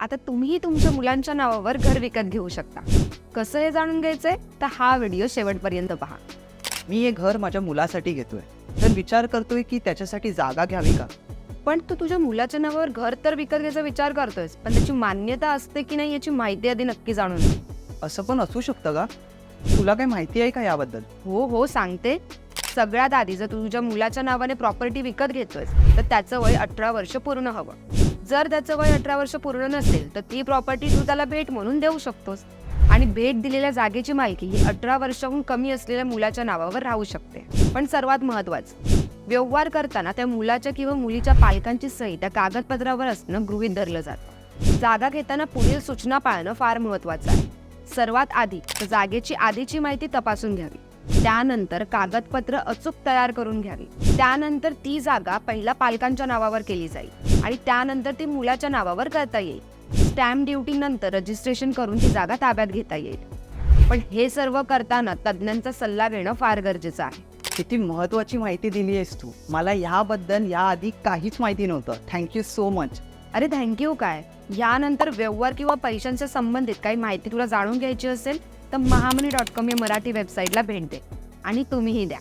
आता तुम्हीही तुमच्या मुलांच्या नावावर घर विकत घेऊ शकता. कसं हे जाणून घ्यायचंय? तर हा व्हिडिओ शेवटपर्यंत पहा. मी हे घर माझ्या मुलासाठी घेतोय. तर विचार करतोय की त्याच्यासाठी जागा घ्यावी का? पण तू तुझ्या मुलाच्या नावावर घर तर विकत घ्यायचा विचार करतोयस पण त्याची मान्यता असते की नाही याची माहिती आधी नक्की जाणून घे. असं पण असू शकतं का? तुला काही माहिती आहे का याबद्दल? हो हो सांगते. सगळ्यात आधी जर तू तुझ्या मुलाच्या नावाने प्रॉपर्टी विकत घेतोयस तर त्याचं वय अठरा वर्ष पूर्ण हवं. जर त्याचं वय अठरा वर्ष पूर्ण नसेल तर ती प्रॉपर्टी तू त्याला भेट म्हणून देऊ शकतोस. आणि भेट दिलेल्या जागेची मालकी ही अठरा वर्षाहून कमी असलेल्या मुलाच्या नावावर राहू शकते. पण सर्वात महत्वाचं व्यवहार करताना त्या मुलाच्या किंवा मुलीच्या पालकांची सही त्या कागदपत्रावर असणं गृहीत धरलं जातं. जागा घेताना पुढील सूचना पाळणं फार महत्वाचं आहे. सर्वात आधी तर जागेची आधीची माहिती तपासून घ्यावी. त्यानंतर कागदपत्र अचूक तयार करून घ्यावी. त्यानंतर ती जागा पहिला पालकांच्या नावावर केली जाईल आणि त्यानंतर ती मुलाच्या नावावर करता येईल. स्टॅम्प ड्युटी नंतर रजिस्ट्रेशन करून ती जागा ताब्यात घेता येईल. पण हे सर्व करताना तज्ज्ञांचा सल्ला घेणं फार गरजेचं आहे. किती महत्वाची माहिती दिली आहेस तू. मला याबद्दल याआधी काहीच माहिती नव्हतं. थँक्यू सो मच अरे थँक्यू काय? यानंतर व्यवहार किंवा पैशांच्या संबंधित काही माहिती तुला जाणून घ्यायची असेल? तर महामनी डॉट कॉम या मराठी वेबसाईटला भेट दे आणि तुम्हीही द्या.